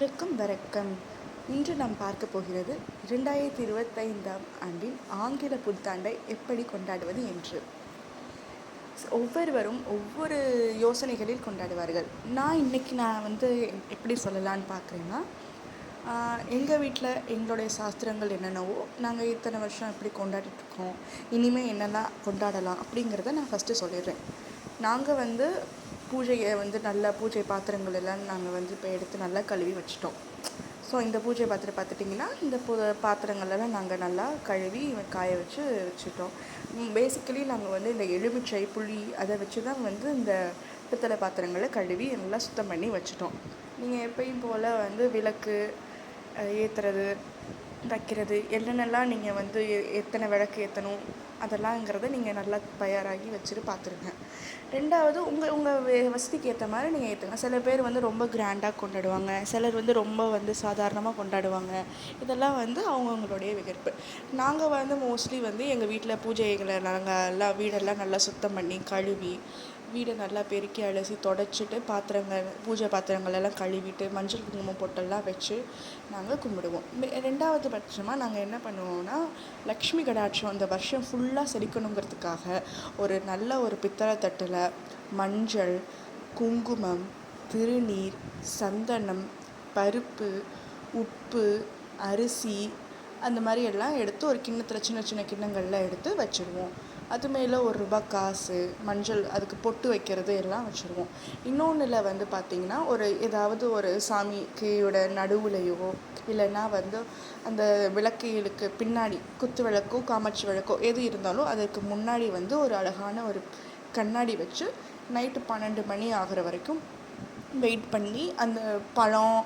அனைவருக்கும் வணக்கம் இன்று நாம் பார்க்க போகிறது இரண்டாயிரத்தி இருபத்தைந்தாம் ஆண்டின் ஆங்கில புத்தாண்டை எப்படி கொண்டாடுவது என்று. ஒவ்வொருவரும் ஒவ்வொரு யோசனைகளில் கொண்டாடுவார்கள். நான் இன்னைக்கு நான் வந்து எப்படி சொல்லலான்னு பார்க்குறேன்னா எங்கள் வீட்டில் எங்களுடைய சாஸ்திரங்கள் என்னென்னவோ நாங்கள் இத்தனை வருஷம் எப்படி கொண்டாடிட்டுருக்கோம். இனிமேல் என்னெல்லாம் கொண்டாடலாம் அப்படிங்கிறத நான் ஃபஸ்ட்டு சொல்லிடுறேன். நாங்கள் வந்து பூஜையை வந்து நல்லா பூஜை பாத்திரங்கள் எல்லாம் நாங்கள் வந்து இப்போ எடுத்து நல்லா கழுவி வச்சிட்டோம். ஸோ இந்த பூஜை பாத்திரம் பார்த்துட்டிங்கன்னா இந்த பு பாத்திரங்களெல்லாம் நாங்கள் நல்லா கழுவி காய வச்சு வச்சுட்டோம். பேசிக்கலி நாங்கள் வந்து இந்த எலுமிச்சை புளி அதை வச்சு தான் வந்து இந்த பித்தளை பாத்திரங்களை கழுவி நல்லா சுத்தம் பண்ணி வச்சுட்டோம். நீங்கள் எப்பயும் போல் வந்து விளக்கு ஏற்றுறது வைக்கிறது. என்னென்னலாம் நீங்கள் வந்து எத்தனை விளக்கு ஏற்றணும் அதெல்லாங்கிறத நீங்கள் நல்லா தயாராகி வச்சுட்டு பார்த்துருங்க. ரெண்டாவது உங்கள் உங்கள் வசதிக்கு ஏற்ற மாதிரி நீங்கள் ஏற்றுங்க சில பேர் வந்து ரொம்ப கிராண்டாக கொண்டாடுவாங்க. சிலர் வந்து ரொம்ப வந்து சாதாரணமாக கொண்டாடுவாங்க. இதெல்லாம் வந்து அவங்கவுங்களுடைய விகற்பு. நாங்கள் வந்து மோஸ்ட்லி வந்து எங்கள் வீட்டில் பூஜைகளை நாங்கள் எல்லாம் வீடெல்லாம் நல்லா சுத்தம் பண்ணி கழுவி வீடை நல்லா பெருக்கி அலசி தொடச்சிட்டு பாத்திரங்கள் பூஜை பாத்திரங்கள் எல்லாம் கழுவிட்டு மஞ்சள் குங்குமம் பொட்டெல்லாம் வச்சு நாங்கள் கும்பிடுவோம். ரெண்டாவது பட்சமாக நாங்கள் என்ன பண்ணுவோம்னா லக்ஷ்மி கடாட்சம் அந்த வருஷம் ஃபுல்லாக செழிக்கணுங்கிறதுக்காக ஒரு நல்ல ஒரு பித்தளை தட்டில் மஞ்சள் குங்குமம் திருநீர் சந்தனம் பருப்பு உப்பு அரிசி அந்த மாதிரி எல்லாம் எடுத்து ஒரு கிண்ணத்தில் சின்ன சின்ன கிண்ணங்களில் எடுத்து வச்சுடுவோம் அது மேலே ஒரு ரூபா காசு மஞ்சள் அதுக்கு பொட்டு வைக்கிறது எல்லாம் வச்சுருவோம். இன்னொன்றில் வந்து பார்த்திங்கன்னா ஒரு ஏதாவது ஒரு சாமிக்கியோட நடுவுலையோ இல்லைன்னா வந்து அந்த விளக்குகளுக்கு பின்னாடி குத்து விளக்கோ காமாட்சி விளக்கோ எது இருந்தாலும் அதற்கு முன்னாடி வந்து ஒரு அழகான ஒரு கண்ணாடி வச்சு நைட்டு பன்னெண்டு மணி ஆகிற வரைக்கும் வெயிட் பண்ணி அந்த பழம்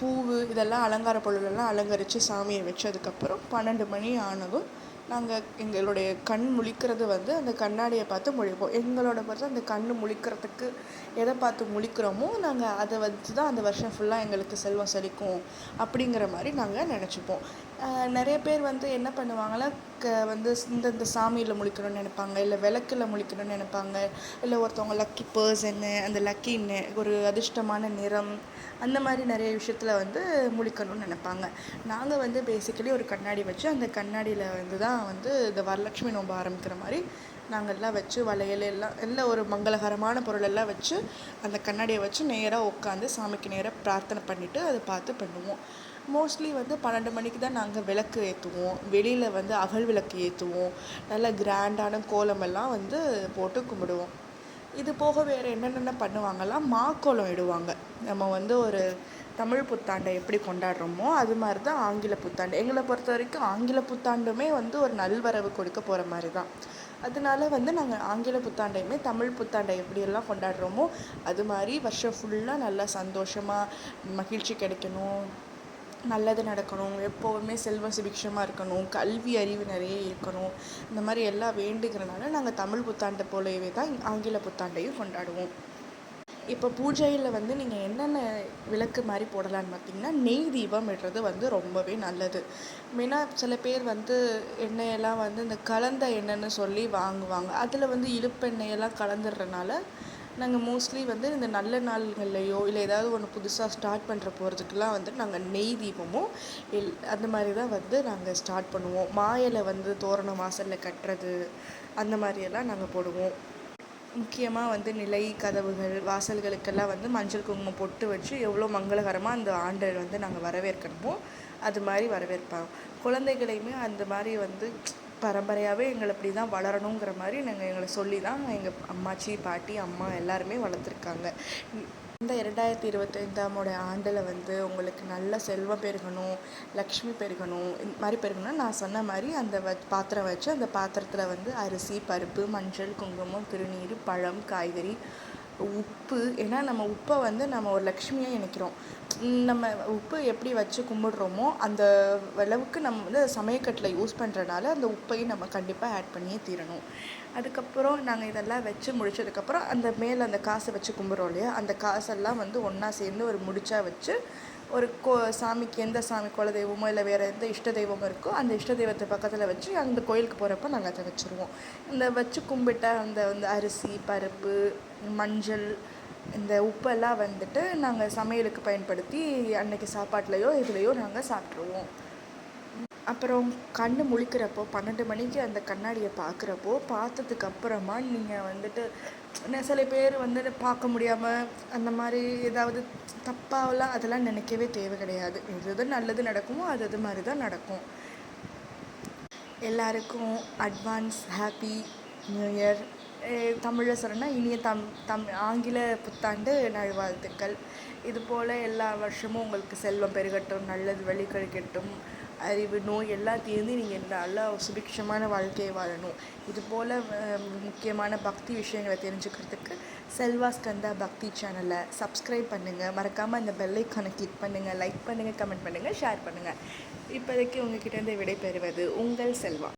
பூவு இதெல்லாம் அலங்கார பொருளெல்லாம் அலங்கரித்து சாமியை வச்சதுக்கப்புறம் பன்னெண்டு மணி ஆனதும் நாங்கள் எங்களுடைய கண் முழிக்கிறது வந்து அந்த கண்ணாடியை பார்த்து முழிப்போம். எங்களோட பொறுத்த அந்த கண் முழிக்கிறதுக்கு எதை பார்த்து முழிக்கிறோமோ நாங்கள் அதை வச்சு தான் அந்த வருஷம் ஃபுல்லாக எங்களுக்கு செல்வம் செழிக்கும் அப்படிங்கிற மாதிரி நாங்கள் நினச்சிப்போம். நிறைய பேர் வந்து என்ன பண்ணுவாங்கன்னா க வந்து இந்த இந்த சாமியில் முழிக்கணும்னு நினைப்பாங்க. இல்லை விளக்கில் முழிக்கணும்னு நினைப்பாங்க. இல்லை ஒருத்தவங்க லக்கி பர்சன்னு அந்த லக்கின்னு ஒரு அதிர்ஷ்டமான நிறம் அந்த மாதிரி நிறைய விஷயத்தில் வந்து முழிக்கணும்னு நினைப்பாங்க. நாங்கள் வந்து பேசிக்கலி ஒரு கண்ணாடி வச்சு அந்த கண்ணாடியில் வந்து தான் வந்து இந்த வரலட்சுமி நோம்பு ஆரம்பிக்கிற மாதிரி நாங்கள்லாம் வச்சு வளையல் எல்லாம் எல்லாம் ஒரு மங்களகரமான பொருளெல்லாம் வச்சு அந்த கண்ணாடியை வச்சு நேராக உட்காந்து சாமிக்கு நேராக பிரார்த்தனை பண்ணிவிட்டு அதை பார்த்து பண்ணுவோம். மோஸ்ட்லி வந்து பன்னெண்டு மணிக்கு தான் நாங்கள் விளக்கு ஏற்றுவோம் வெளியில் வந்து அகல் விளக்கு ஏற்றுவோம் நல்ல கிராண்டான கோலமெல்லாம் வந்து போட்டு கும்பிடுவோம். இது போக வேறு என்னென்ன பண்ணுவாங்கலாம் மாக்கோலம் இடுவாங்க. நம்ம வந்து ஒரு தமிழ் புத்தாண்டை எப்படி கொண்டாடுறோமோ அது மாதிரி தான் ஆங்கில புத்தாண்டு. எங்களை பொறுத்த வரைக்கும் ஆங்கில புத்தாண்டுமே வந்து ஒரு நல்வரவு கொடுக்க போகிற மாதிரி தான். அதனால வந்து நாங்கள் ஆங்கில புத்தாண்டையுமே தமிழ் புத்தாண்டை எப்படியெல்லாம் கொண்டாடுறோமோ அது மாதிரி வருஷம் ஃபுல்லாக நல்லா சந்தோஷமாக மகிழ்ச்சி கிடைக்கணும். நல்லது நடக்கணும். எப்போவுமே செல்வம் சுபிக்ஷமாக இருக்கணும். கல்வி அறிவு நிறைய இருக்கணும். இந்த மாதிரி எல்லாம் வேண்டுகிறனால நாங்கள் தமிழ் புத்தாண்டை போலவே தான் ஆங்கில புத்தாண்டையும் கொண்டாடுவோம். இப்போ பூஜையில் வந்து நீங்கள் என்னென்ன விளக்கு மாதிரி போடலான்னு பார்த்தீங்கன்னா நெய் தீபம் இடுறது வந்து ரொம்பவே நல்லது. மெயினாக சில பேர் வந்து எண்ணெயெல்லாம் வந்து இந்த கலந்த எண்ணெய்ன்னு சொல்லி வாங்குவாங்க. அதில் வந்து இழுப்பெண்ணெயெல்லாம் கலந்துடுறனால நாங்கள் மோஸ்ட்லி வந்து இந்த நல்ல நாள்கள்லையோ இல்லை ஏதாவது ஒன்று புதுசாக ஸ்டார்ட் பண்ணுற போகிறதுக்குலாம் வந்து நாங்கள் நெய் தீபமும் எல் அந்த மாதிரி தான் வந்து நாங்கள் ஸ்டார்ட் பண்ணுவோம். மாயில் வந்து தோரண வாசலில் கட்டுறது அந்த மாதிரியெல்லாம் நாங்கள் போடுவோம். முக்கியமாக வந்து நிலை கதவுகள் வாசல்களுக்கெல்லாம் வந்து மஞ்சள் குங்குமம் பொட்டு வச்சு எவ்வளோ மங்களகரமாக அந்த ஆண்டை வந்து நாங்கள் வரவேற்கணுமோ அது மாதிரி வரவேற்பாங்க. குழந்தைகளையுமே அந்த மாதிரி வந்து பரம்பரையாகவே எங்களை இப்படி தான் வளரணுங்கிற மாதிரி நாங்கள் எங்களை சொல்லி தான் எங்கள் அம்மாச்சி பாட்டி அம்மா எல்லாருமே வளர்த்துருக்காங்க. இந்த இரண்டாயிரத்தி இருபத்தைந்தாமோட ஆண்டில் வந்து உங்களுக்கு நல்ல செல்வம் பெருகணும் லக்ஷ்மி பெருகணும் இந்த மாதிரி பெருகணும்னா நான் சொன்ன மாதிரி அந்த வ பாத்திரம் வச்சு அந்த பாத்திரத்தில் வந்து அரிசி பருப்பு மஞ்சள் குங்குமம் திருநீர் பழம் காய்கறி உப்பு ஏன்னா நம்ம உப்பை வந்து நம்ம ஒரு லக்ஷ்மியாக நினைக்கிறோம் நம்ம உப்பு எப்படி வச்சு கும்பிடுறோமோ அந்த அளவுக்கு நம்ம வந்து சமையக்கட்டில் யூஸ் பண்ணுறனால அந்த உப்பையும் நம்ம கண்டிப்பாக ஆட் பண்ணியே தீரணும். அதுக்கப்புறம் நாங்கள் இதெல்லாம் வச்சு முடிச்சதுக்கப்புறம் அந்த மேலே அந்த காசை வச்சு கும்பிட்றோம் இல்லையா? அந்த காசெல்லாம் வந்து ஒன்றா சேர்ந்து ஒரு முடிச்சாக வச்சு ஒரு கோ சாமிக்கு எந்த சாமி குல தெய்வமோ இல்லை வேறு எந்த இஷ்ட தெய்வமோ இருக்கோ அந்த இஷ்ட தெய்வத்தை பக்கத்தில் வச்சு அந்த கோயிலுக்கு போகிறப்ப நாங்கள் அதை வச்சுருவோம். இந்த வச்சு கும்பிட்ட அந்த வந்து அரிசி பருப்பு மஞ்சள் இந்த உப்பெல்லாம் வந்துட்டு நாங்கள் சமையலுக்கு பயன்படுத்தி அன்னைக்கு சாப்பாட்லேயோ இதுலேயோ நாங்கள் சாப்பிட்ருவோம் அப்புறம் கண் முழிக்கிறப்போ பன்னெண்டு மணிக்கு அந்த கண்ணாடியை பார்க்குறப்போ பார்த்ததுக்கு அப்புறமா நீங்கள் வந்துட்டு சில பேர் வந்துட்டு பார்க்க முடியாமல் அந்த மாதிரி ஏதாவது தப்பாகலாம் அதெல்லாம் நினைக்கவே தேவை கிடையாது. எது எது நல்லது நடக்குமோ அது அது மாதிரி தான் நடக்கும். எல்லாருக்கும் அட்வான்ஸ் ஹாப்பி நியூ இயர் தமிழில் சொல்லணும்னா இனிய தம் தம் ஆங்கில புத்தாண்டு நல்வாழ்த்துக்கள். இதுபோல் எல்லா வருஷமும் உங்களுக்கு செல்வம் பெருகட்டும் நல்லது வழி வழிகழிக்கட்டும் அறிவு நோய் எல்லாத்தையும் நீங்கள் நல்லா சுபிக்ஷமான வாழ்க்கையை வாழணும். இது போல் முக்கியமான பக்தி விஷயங்களை தெரிஞ்சுக்கிறதுக்கு செல்வா ஸ்கந்தா பக்தி சேனலை சப்ஸ்கிரைப் பண்ணுங்கள் மறக்காமல் அந்த பெல் கிளிக் பண்ணுங்கள் லைக் பண்ணுங்கள் கமெண்ட் பண்ணுங்கள் ஷேர் பண்ணுங்கள் இப்போதைக்கு உங்ககிட்ட இருந்து விடைபெறுவது உங்கள் செல்வா.